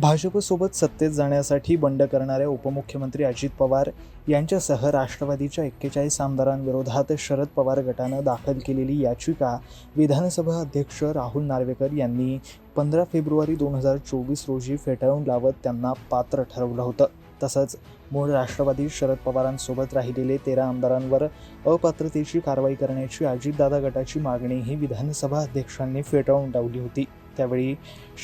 भाजपसोबत सत्तेत जाण्यासाठी बंड करणाऱ्या उपमुख्यमंत्री अजित पवार यांच्यासह राष्ट्रवादीच्या एक्केचाळीस आमदारांविरोधात शरद पवार गटानं दाखल केलेली याचिका विधानसभा अध्यक्ष राहुल नार्वेकर यांनी पंधरा फेब्रुवारी दोन हजार चोवीस रोजी फेटाळून लावत त्यांना पात्र ठरवलं होतं. तसंच मूळ राष्ट्रवादी शरद पवारांसोबत राहिलेले तेरा आमदारांवर अपात्रतेची कारवाई करण्याची अजितदादा गटाची मागणीही विधानसभा अध्यक्षांनी फेटाळून लावली होती. त्यावेळी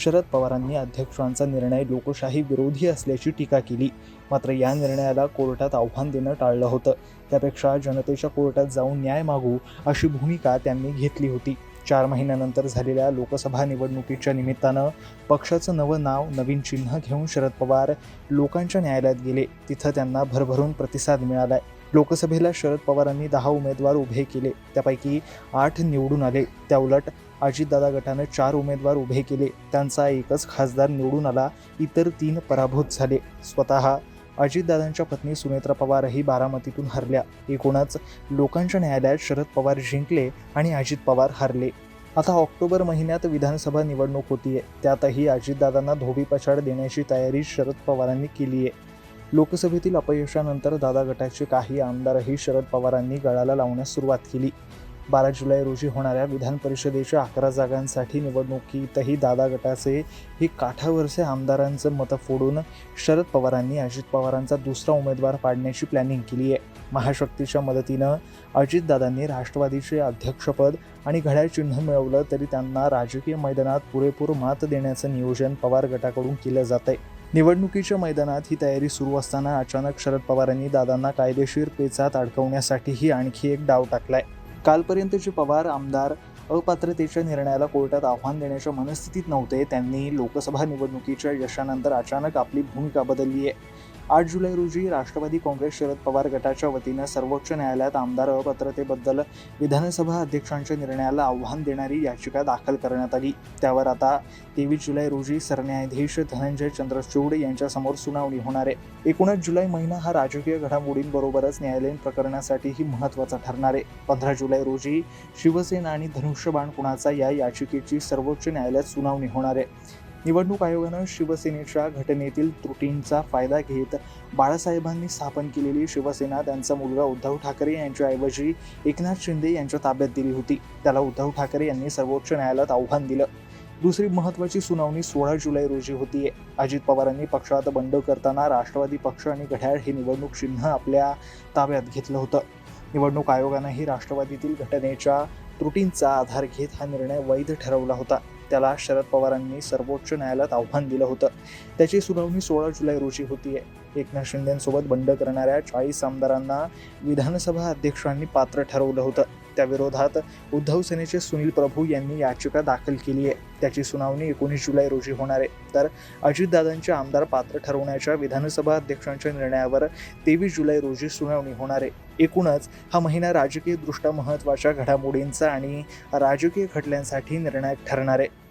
शरद पवारांनी अध्यक्षांचा निर्णय लोकशाही विरोधी असल्याची टीका केली. मात्र या निर्णयाला कोर्टात आव्हान देणं टाळलं होतं. त्यापेक्षा जनतेच्या कोर्टात जाऊन न्याय मागू अशी भूमिका त्यांनी घेतली होती. चार महिन्यानंतर झालेल्या लोकसभा निवडणुकीच्या निमित्तानं पक्षाचं नवं नाव नवीन चिन्ह घेऊन शरद पवार लोकांच्या न्यायालयात गेले. तिथं त्यांना भरभरून प्रतिसाद मिळालाय. लोकसभेला शरद पवारांनी दहा उमेदवार उभे केले. त्यापैकी आठ निवडून आले. त्याउलट अजितदादा गटानं चार उमेदवार उभे केले. त्यांचा एकच खासदार निवडून आला. इतर तीन पराभूत झाले. स्वतः अजितदादांच्या पत्नी सुनेत्रा पवारही बारामतीतून हरल्या. एकूणच लोकांच्या न्यायालयात शरद पवार जिंकले आणि अजित पवार हरले. आता ऑक्टोबर महिन्यात विधानसभा निवडणूक होतीये. त्यातही अजितदादांना धोबीपछाड देण्याची तयारी शरद पवारांनी केली आहे लोकसभेतील अपयशानंतर दादा गटाचे काही आमदारही शरद पवारांनी गळाला लावण्यास सुरुवात केली. बारा जुलै रोजी होणाऱ्या विधान परिषदेच्या अकरा जागांसाठी निवडणुकीतही दादा गटाचे हे काठावरचे आमदारांचं मतं फोडून शरद पवारांनी अजित पवारांचा दुसरा उमेदवार पाडण्याची प्लॅनिंग केली आहे. महाशक्तीच्या मदतीनं अजितदादांनी राष्ट्रवादीचे अध्यक्षपद आणि घड्याळ चिन्ह मिळवलं तरी त्यांना राजकीय मैदानात पुरेपूर मात देण्याचं नियोजन पवार गटाकडून केलं जात आहे निवडणुकीच्या मैदानात ही तयारी सुरू असताना अचानक शरद पवारांनी दादांना कायदेशीर पेचात अडकवण्यासाठीही आणखी एक डाव टाकलाय. कालपर्यंतचे पवार आमदार अपात्रतेच्या निर्णयाला कोर्टात आव्हान देण्याच्या मनस्थितीत नव्हते. त्यांनी लोकसभा निवडणुकीच्या यशानंतर अचानक आपली भूमिका बदलली आहे. आठ जुलै रोजी राष्ट्रवादी काँग्रेस शरद पवार गटाच्या वतीनं सर्वोच्च न्यायालयात आमदार अपात्रतेबद्दल विधानसभा अध्यक्षांच्या निर्णयाला आव्हान देणारी याचिका दाखल करण्यात आली. त्यावर आता तेवीस जुलै रोजी सरन्यायाधीश धनंजय चंद्रचूड यांच्यासमोर सुनावणी होणार आहे. एकोणीस जुलै महिना हा राजकीय घडामोडींबरोबरच न्यायालयीन प्रकरणासाठीही महत्त्वाचा ठरणार आहे. पंधरा जुलै रोजी शिवसेना आणि धनुष्यबाण कुणाचा या याचिकेची सर्वोच्च न्यायालयात सुनावणी होणार आहे. निवडणूक आयोगानं शिवसेनेच्या घटनेतील त्रुटींचा फायदा घेत बाळासाहेबांनी स्थापन केलेली शिवसेना त्यांचा मुलगा उद्धव ठाकरे यांच्याऐवजी एकनाथ शिंदे यांच्या ताब्यात दिली होती. त्याला उद्धव ठाकरे यांनी सर्वोच्च न्यायालयात आव्हान दिलं. दुसरी महत्त्वाची सुनावणी सोळा जुलै रोजी होतीये अजित पवारांनी पक्षात बंड करताना राष्ट्रवादी पक्ष आणि घड्याळ हे निवडणूक चिन्ह आपल्या ताब्यात घेतलं होतं. निवडणूक आयोगानंही राष्ट्रवादीतील घटनेच्या त्रुटींचा आधार घेत हा निर्णय वैध ठरवला होता. त्याला शरद पवारांनी सर्वोच्च न्यायालयात आव्हान दिलं होतं. त्याची सुनावणी सोळा जुलै रोजी होतीये एकनाथ शिंदेसोबत बंड करणाऱ्या चाळीस आमदारांना विधानसभा अध्यक्षांनी पात्र ठरवलं होतं. त्याविरोधात उद्धव सेनेचे सुनील प्रभू यांनी याचिका दाखल केली आहे. त्याची सुनावणी एकोणीस जुलै रोजी होणार आहे. तर अजितदादांचे आमदार पात्र ठरवण्याच्या विधानसभा अध्यक्षांच्या निर्णयावर तेवीस जुलै रोजी सुनावणी होणार आहे. एकूणच हा महिना राजकीयदृष्ट्या महत्त्वाच्या घडामोडींचा आणि राजकीय खटल्यांसाठी निर्णायक ठरणार आहे.